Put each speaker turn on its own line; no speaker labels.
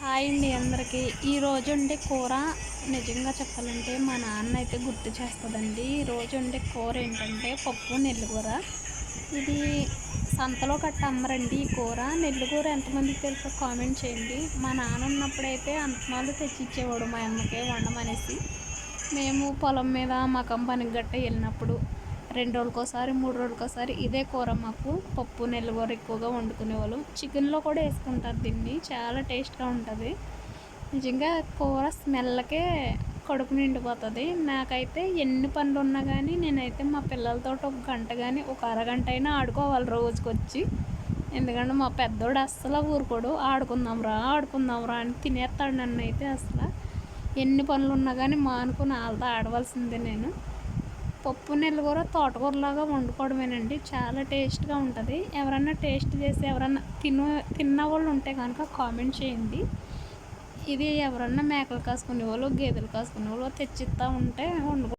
Hi అండి అందరికీ. ఈరోజు ఉండే కూర నిజంగా చెప్పాలంటే మా నాన్న అయితే గుర్తు చేస్తుందండి. ఈరోజు ఉండే కూర ఏంటంటే పప్పు నెల్లికూర ఇది సంతలో కట్ట అమ్మరండి ఈ కూర. నెల్లికూర ఎంతమందికి తెలుసో కామెంట్ చేయండి. మా నాన్న ఉన్నప్పుడైతే అంతమాలు తెచ్చిచ్చేవాడు మా అమ్మకే వండమనేసి. మేము పొలం మీద మకం పనికి గట్ట వెళ్ళినప్పుడు రెండు రోజులకోసారి మూడు రోజులకోసారి ఇదే కూర మాకు పప్పు నెల్లకూర ఎక్కువగా వండుకునేవాళ్ళం చికెన్లో కూడా వేసుకుంటారు దీన్ని చాలా టేస్ట్గా ఉంటుంది. నిజంగా కూర స్మెల్కే కడుపు నిండిపోతుంది. నాకైతే ఎన్ని పనులు ఉన్నా కానీ నేనైతే మా పిల్లలతో ఒక గంట కానీ ఒక అరగంట అయినా ఆడుకోవాలి రోజుకొచ్చి. ఎందుకంటే మా పెద్దోడు అస్సలు ఊరుకోడు. ఆడుకుందాం రా ఆడుకుందాం రా అని తినేస్తాడు నన్ను అయితే అసలు. ఎన్ని పనులు ఉన్నా కానీ మానుకుని వాళ్ళతో ఆడవలసిందే నేను. పప్పు నెల్లకూర తోటకూరలాగా వండుకోవడమేనండి. చాలా టేస్ట్గా ఉంటుంది. ఎవరన్నా టేస్ట్ చేసి ఎవరన్నా తిన తిన్న వాళ్ళు ఉంటే కనుక కామెంట్ చేయండి. ఇది ఎవరన్నా మేకలు కాసుకునే వాళ్ళు గేదెలు కాసుకునే వాళ్ళు తెచ్చిస్తూ ఉంటే వండుకో